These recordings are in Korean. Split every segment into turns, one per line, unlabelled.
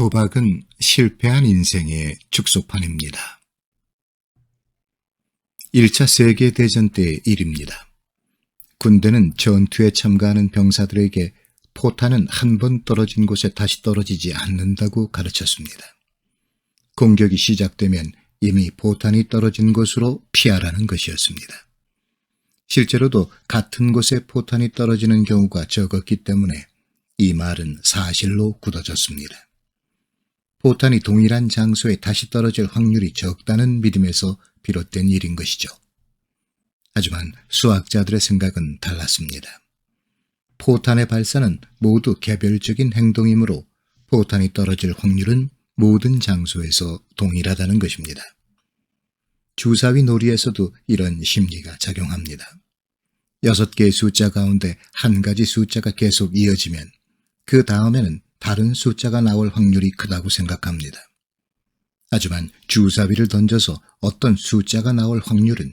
도박은 실패한 인생의 축소판입니다. 1차 세계대전 때의 일입니다. 군대는 전투에 참가하는 병사들에게 포탄은 한 번 떨어진 곳에 다시 떨어지지 않는다고 가르쳤습니다. 공격이 시작되면 이미 포탄이 떨어진 곳으로 피하라는 것이었습니다. 실제로도 같은 곳에 포탄이 떨어지는 경우가 적었기 때문에 이 말은 사실로 굳어졌습니다. 포탄이 동일한 장소에 다시 떨어질 확률이 적다는 믿음에서 비롯된 일인 것이죠. 하지만 수학자들의 생각은 달랐습니다. 포탄의 발사는 모두 개별적인 행동이므로 포탄이 떨어질 확률은 모든 장소에서 동일하다는 것입니다. 주사위 놀이에서도 이런 심리가 작용합니다. 여섯 개의 숫자 가운데 한 가지 숫자가 계속 이어지면 그 다음에는 다른 숫자가 나올 확률이 크다고 생각합니다. 하지만 주사위를 던져서 어떤 숫자가 나올 확률은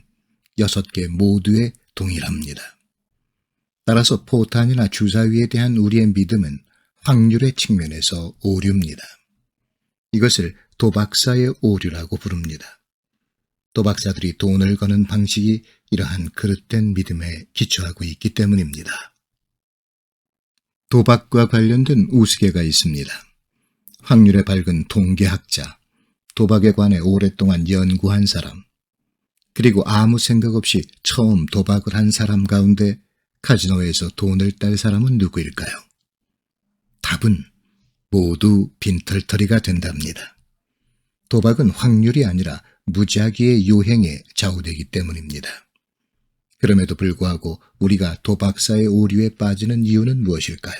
여섯 개 모두에 동일합니다. 따라서 포탄이나 주사위에 대한 우리의 믿음은 확률의 측면에서 오류입니다. 이것을 도박사의 오류라고 부릅니다. 도박사들이 돈을 거는 방식이 이러한 그릇된 믿음에 기초하고 있기 때문입니다. 도박과 관련된 우스개가 있습니다. 확률에 밝은 통계학자, 도박에 관해 오랫동안 연구한 사람, 그리고 아무 생각 없이 처음 도박을 한 사람 가운데 카지노에서 돈을 딸 사람은 누구일까요? 답은 모두 빈털터리가 된답니다. 도박은 확률이 아니라 무작위의 요행에 좌우되기 때문입니다. 그럼에도 불구하고 우리가 도박사의 오류에 빠지는 이유는 무엇일까요?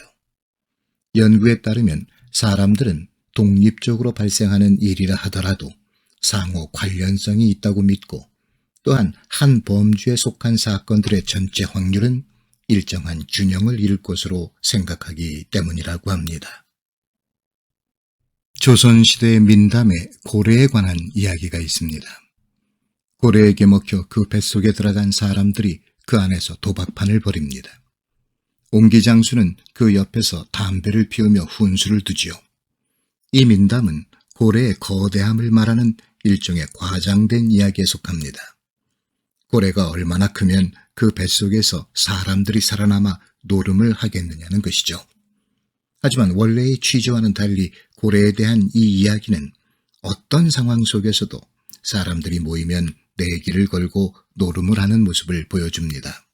연구에 따르면 사람들은 독립적으로 발생하는 일이라 하더라도 상호 관련성이 있다고 믿고 또한 한 범주에 속한 사건들의 전체 확률은 일정한 균형을 이룰 것으로 생각하기 때문이라고 합니다. 조선시대의 민담에 고래에 관한 이야기가 있습니다. 고래에게 먹혀 그 뱃속에 들어간 사람들이 그 안에서 도박판을 벌입니다. 옹기장수는 그 옆에서 담배를 피우며 훈수를 두지요. 이 민담은 고래의 거대함을 말하는 일종의 과장된 이야기에 속합니다. 고래가 얼마나 크면 그 뱃속에서 사람들이 살아남아 노름을 하겠느냐는 것이죠. 하지만 원래의 취지와는 달리 고래에 대한 이 이야기는 어떤 상황 속에서도 사람들이 모이면 내기를 걸고 노름을 하는 모습을 보여줍니다.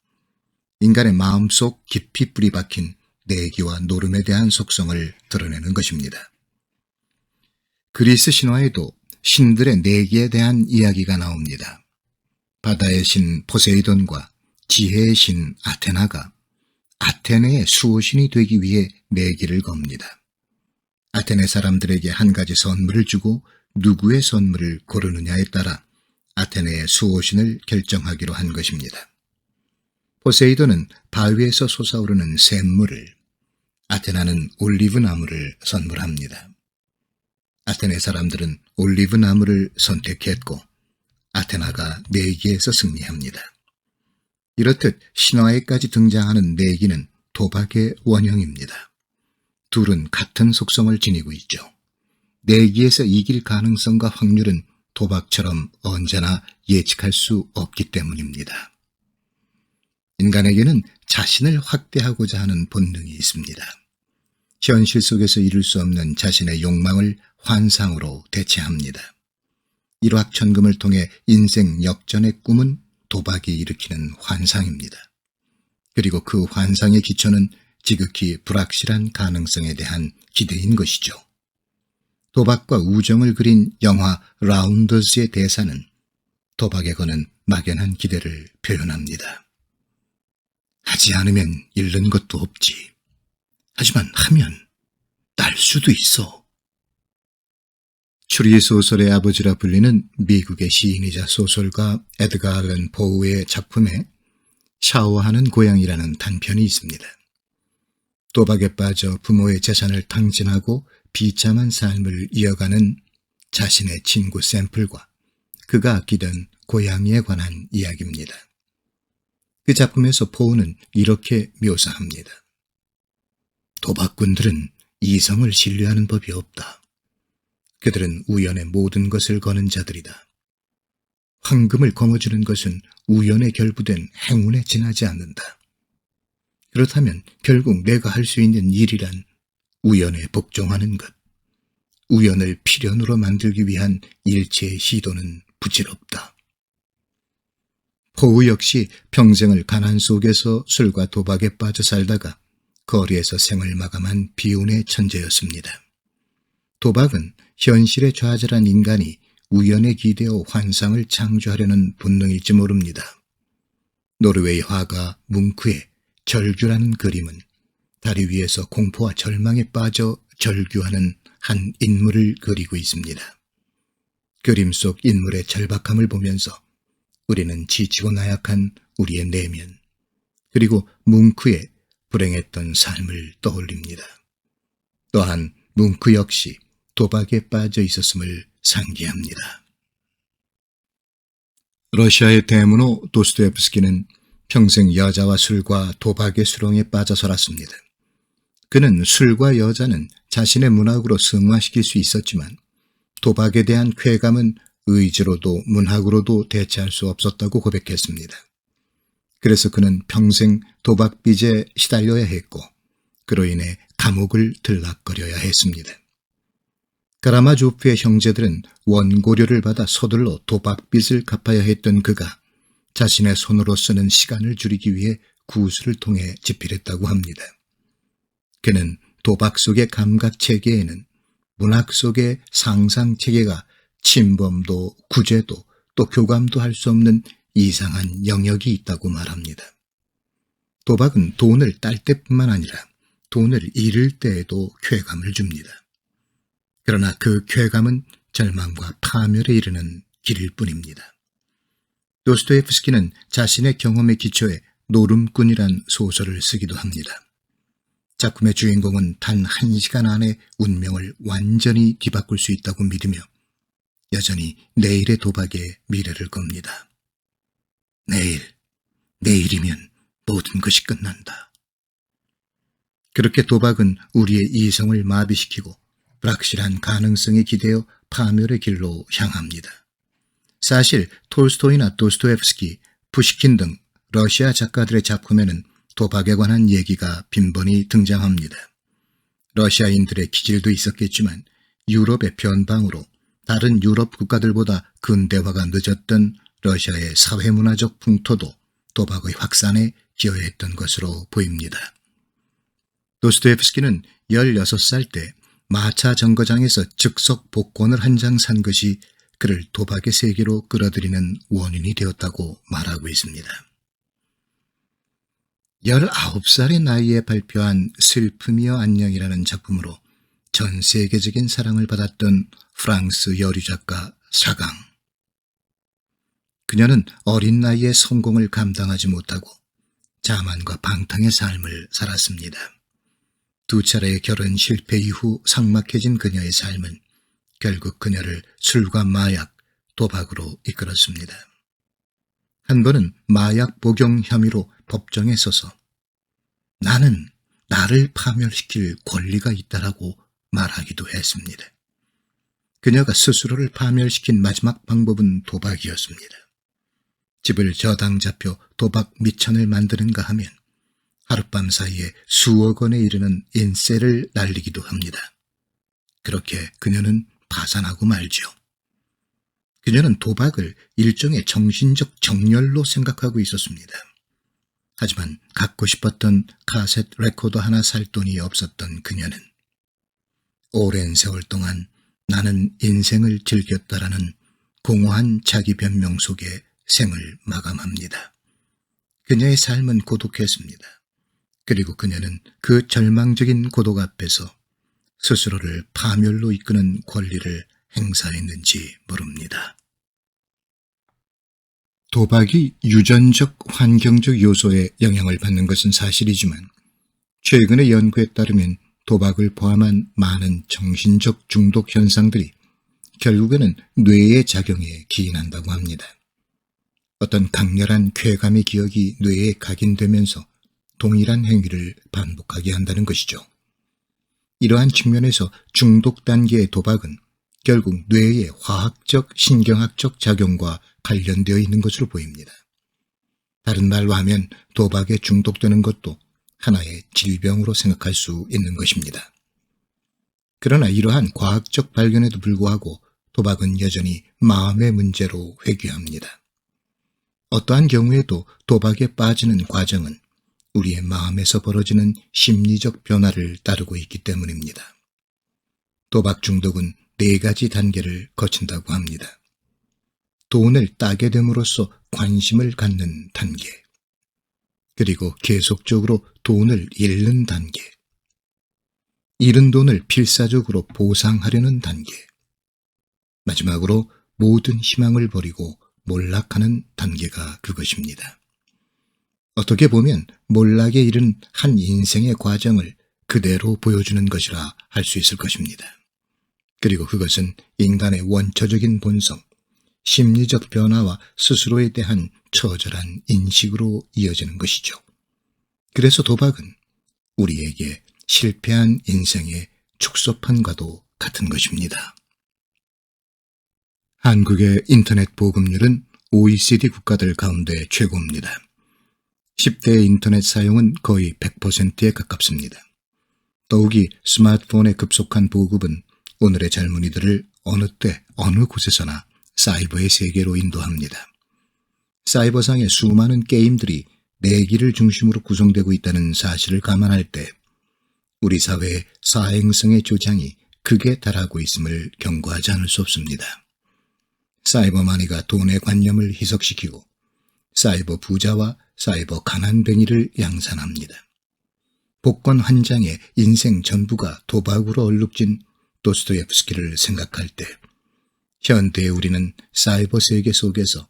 인간의 마음속 깊이 뿌리 박힌 내기와 노름에 대한 속성을 드러내는 것입니다. 그리스 신화에도 신들의 내기에 대한 이야기가 나옵니다. 바다의 신 포세이돈과 지혜의 신 아테나가 아테네의 수호신이 되기 위해 내기를 겁니다. 아테네 사람들에게 한 가지 선물을 주고 누구의 선물을 고르느냐에 따라 아테네의 수호신을 결정하기로 한 것입니다. 포세이돈은 바위에서 솟아오르는 샘물을, 아테나는 올리브 나무를 선물합니다. 아테네 사람들은 올리브 나무를 선택했고 아테나가 내기에서 승리합니다. 이렇듯 신화에까지 등장하는 내기는 도박의 원형입니다. 둘은 같은 속성을 지니고 있죠. 내기에서 이길 가능성과 확률은 도박처럼 언제나 예측할 수 없기 때문입니다. 인간에게는 자신을 확대하고자 하는 본능이 있습니다. 현실 속에서 이룰 수 없는 자신의 욕망을 환상으로 대체합니다. 일확천금을 통해 인생 역전의 꿈은 도박이 일으키는 환상입니다. 그리고 그 환상의 기초는 지극히 불확실한 가능성에 대한 기대인 것이죠. 도박과 우정을 그린 영화 라운더스의 대사는 도박에 거는 막연한 기대를 표현합니다. 하지 않으면 잃는 것도 없지. 하지만 하면 딸 수도 있어. 추리소설의 아버지라 불리는 미국의 시인이자 소설가 에드가 알렌 포우의 작품에 샤워하는 고양이라는 단편이 있습니다. 도박에 빠져 부모의 재산을 탕진하고 비참한 삶을 이어가는 자신의 친구 샘플과 그가 아끼던 고양이에 관한 이야기입니다. 그 작품에서 포우는 이렇게 묘사합니다. 도박꾼들은 이성을 신뢰하는 법이 없다. 그들은 우연의 모든 것을 거는 자들이다. 황금을 거머쥐는 것은 우연에 결부된 행운에 지나지 않는다. 그렇다면 결국 내가 할 수 있는 일이란 우연에 복종하는 것, 우연을 필연으로 만들기 위한 일체의 시도는 부질없다. 포우 역시 평생을 가난 속에서 술과 도박에 빠져 살다가 거리에서 생을 마감한 비운의 천재였습니다. 도박은 현실에 좌절한 인간이 우연에 기대어 환상을 창조하려는 본능일지 모릅니다. 노르웨이 화가 뭉크의 절규라는 그림은 다리 위에서 공포와 절망에 빠져 절규하는 한 인물을 그리고 있습니다. 그림 속 인물의 절박함을 보면서 우리는 지치고 나약한 우리의 내면, 그리고 뭉크의 불행했던 삶을 떠올립니다. 또한 뭉크 역시 도박에 빠져 있었음을 상기합니다. 러시아의 대문호 도스토옙스키는 평생 여자와 술과 도박의 수렁에 빠져 살았습니다. 그는 술과 여자는 자신의 문학으로 승화시킬 수 있었지만 도박에 대한 쾌감은 의지로도 문학으로도 대체할 수 없었다고 고백했습니다. 그래서 그는 평생 도박빚에 시달려야 했고 그로 인해 감옥을 들락거려야 했습니다. 가라마조프의 형제들은 원고료를 받아 서둘러 도박빚을 갚아야 했던 그가 자신의 손으로 쓰는 시간을 줄이기 위해 구슬을 통해 집필했다고 합니다. 그는 도박 속의 감각 체계에는 문학 속의 상상 체계가 침범도 구제도 또 교감도 할 수 없는 이상한 영역이 있다고 말합니다. 도박은 돈을 딸 때뿐만 아니라 돈을 잃을 때에도 쾌감을 줍니다. 그러나 그 쾌감은 절망과 파멸에 이르는 길일 뿐입니다. 도스토예프스키는 자신의 경험에 기초해 노름꾼이란 소설을 쓰기도 합니다. 작품의 주인공은 단 한 시간 안에 운명을 완전히 뒤바꿀 수 있다고 믿으며 여전히 내일의 도박에 미래를 겁니다. 내일, 내일이면 모든 것이 끝난다. 그렇게 도박은 우리의 이성을 마비시키고 불확실한 가능성에 기대어 파멸의 길로 향합니다. 사실 톨스토이나 도스토옙스키, 푸시킨 등 러시아 작가들의 작품에는 도박에 관한 얘기가 빈번히 등장합니다. 러시아인들의 기질도 있었겠지만 유럽의 변방으로 다른 유럽 국가들보다 근대화가 늦었던 러시아의 사회문화적 풍토도 도박의 확산에 기여했던 것으로 보입니다. 도스토옙스키는 16살 때 마차 정거장에서 즉석 복권을 한 장 산 것이 그를 도박의 세계로 끌어들이는 원인이 되었다고 말하고 있습니다. 19살의 나이에 발표한 슬픔이여 안녕이라는 작품으로 전 세계적인 사랑을 받았던 프랑스 여류 작가 사강. 그녀는 어린 나이에 성공을 감당하지 못하고 자만과 방탕의 삶을 살았습니다. 두 차례의 결혼 실패 이후 삭막해진 그녀의 삶은 결국 그녀를 술과 마약, 도박으로 이끌었습니다. 한 번은 마약 복용 혐의로 법정에 서서 나는 나를 파멸시킬 권리가 있다라고 말하기도 했습니다. 그녀가 스스로를 파멸시킨 마지막 방법은 도박이었습니다. 집을 저당 잡혀 도박 미천을 만드는가 하면 하룻밤 사이에 수억 원에 이르는 인세를 날리기도 합니다. 그렇게 그녀는 파산하고 말지요. 그녀는 도박을 일종의 정신적 정렬로 생각하고 있었습니다. 하지만 갖고 싶었던 카셋 레코더 하나 살 돈이 없었던 그녀는 오랜 세월 동안 나는 인생을 즐겼다라는 공허한 자기 변명 속에 생을 마감합니다. 그녀의 삶은 고독했습니다. 그리고 그녀는 그 절망적인 고독 앞에서 스스로를 파멸로 이끄는 권리를 행사했는지 모릅니다. 도박이 유전적 환경적 요소에 영향을 받는 것은 사실이지만 최근의 연구에 따르면 도박을 포함한 많은 정신적 중독 현상들이 결국에는 뇌의 작용에 기인한다고 합니다. 어떤 강렬한 쾌감의 기억이 뇌에 각인되면서 동일한 행위를 반복하게 한다는 것이죠. 이러한 측면에서 중독 단계의 도박은 결국 뇌의 화학적, 신경학적 작용과 관련되어 있는 것으로 보입니다. 다른 말로 하면 도박에 중독되는 것도 하나의 질병으로 생각할 수 있는 것입니다. 그러나 이러한 과학적 발견에도 불구하고 도박은 여전히 마음의 문제로 회귀합니다. 어떠한 경우에도 도박에 빠지는 과정은 우리의 마음에서 벌어지는 심리적 변화를 따르고 있기 때문입니다. 도박 중독은 네 가지 단계를 거친다고 합니다. 돈을 따게 됨으로써 관심을 갖는 단계, 그리고 계속적으로 돈을 잃는 단계, 잃은 돈을 필사적으로 보상하려는 단계, 마지막으로 모든 희망을 버리고 몰락하는 단계가 그것입니다. 어떻게 보면 몰락에 이른 한 인생의 과정을 그대로 보여주는 것이라 할 수 있을 것입니다. 그리고 그것은 인간의 원초적인 본성, 심리적 변화와 스스로에 대한 처절한 인식으로 이어지는 것이죠. 그래서 도박은 우리에게 실패한 인생의 축소판과도 같은 것입니다. 한국의 인터넷 보급률은 OECD 국가들 가운데 최고입니다. 10대 인터넷 사용은 거의 100%에 가깝습니다. 더욱이 스마트폰의 급속한 보급은 오늘의 젊은이들을 어느 때 어느 곳에서나 사이버의 세계로 인도합니다. 사이버상의 수많은 게임들이 내기를 중심으로 구성되고 있다는 사실을 감안할 때 우리 사회의 사행성의 조장이 극에 달하고 있음을 경고하지 않을 수 없습니다. 사이버 마니가 돈의 관념을 희석시키고 사이버 부자와 사이버 가난뱅이를 양산합니다. 복권 한 장의 인생 전부가 도박으로 얼룩진 도스토예프스키를 생각할 때 현대의 우리는 사이버 세계 속에서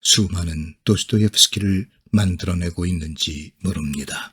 수많은 도스토예프스키를 만들어내고 있는지 모릅니다.